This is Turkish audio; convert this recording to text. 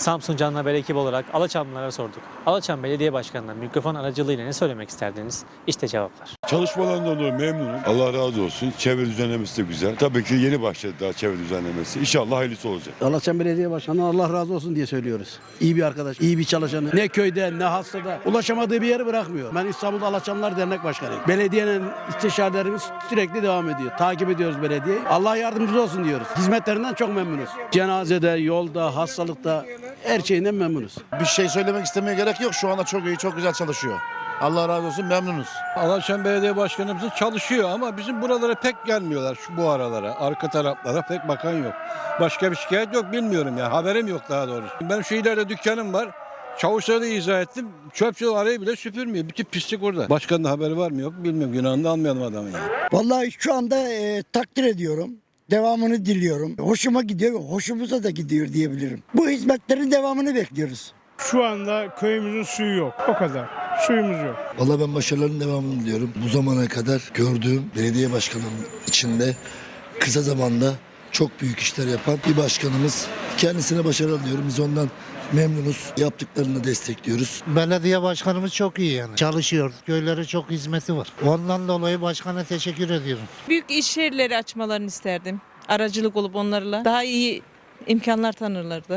Samsun Canlı Haber ekibi olarak Alaçamlılara sorduk. Alaçam Belediye Başkanı'ndan mikrofon aracılığıyla ne söylemek isterdiniz? İşte cevaplar. Çalışmalarından dolayı memnunum. Allah razı olsun. Çevre düzenlemesi de güzel. Tabii ki yeni başladı daha çevre düzenlemesi. İnşallah hayırlısı olacak. Alaçam Belediye Başkanı Allah razı olsun diye söylüyoruz. İyi bir arkadaş, iyi bir çalışanı. Ne köyde ne hastada ulaşamadığı bir yeri bırakmıyor. Ben İstanbul'da Alaçamlar Dernek Başkanıyım. Belediyenin istişarelerimiz sürekli devam ediyor. Takip ediyoruz belediyeyi. Allah yardımcımız olsun diyoruz. Hizmetlerinden çok memnunuz. Cenazede, yolda, hastalıkta her şeyinden memnunuz. Bir şey söylemek istemeye gerek yok. Şu anda çok iyi, çok güzel çalışıyor. Allah razı olsun memnunuz. Alaşan Belediye Başkanımız çalışıyor ama bizim buralara pek gelmiyorlar şu bu aralara. Arka taraflara pek bakan yok. Başka bir şikayet yok bilmiyorum ya. Haberim yok daha doğrusu. Benim şu ileride dükkanım var. Çavuşlara da izah ettim. Çöpçü arayı bile süpürmüyor. Bütün pislik orada. Başkanın haberi var mı yok bilmiyorum. Günahını almayalım adamın ya. Vallahi şu anda e, takdir ediyorum. Devamını diliyorum. Hoşuma gidiyor, hoşumuza da gidiyor diyebilirim. Bu hizmetlerin devamını bekliyoruz. Şu anda köyümüzün suyu yok. O kadar. Suyumuz yok. Valla ben başarıların devamını diliyorum. Bu zamana kadar gördüğüm belediye başkanının içinde kısa zamanda çok büyük işler yapan bir başkanımız. Kendisine başarılar diliyorum. Biz ondan memnunuz. Yaptıklarını destekliyoruz. Belediye başkanımız çok iyi yani. Çalışıyor. Köylere çok hizmeti var. Ondan dolayı başkana teşekkür ediyorum. Büyük iş yerleri açmalarını isterdim. Aracılık olup onlarla daha iyi imkanlar tanırlardı.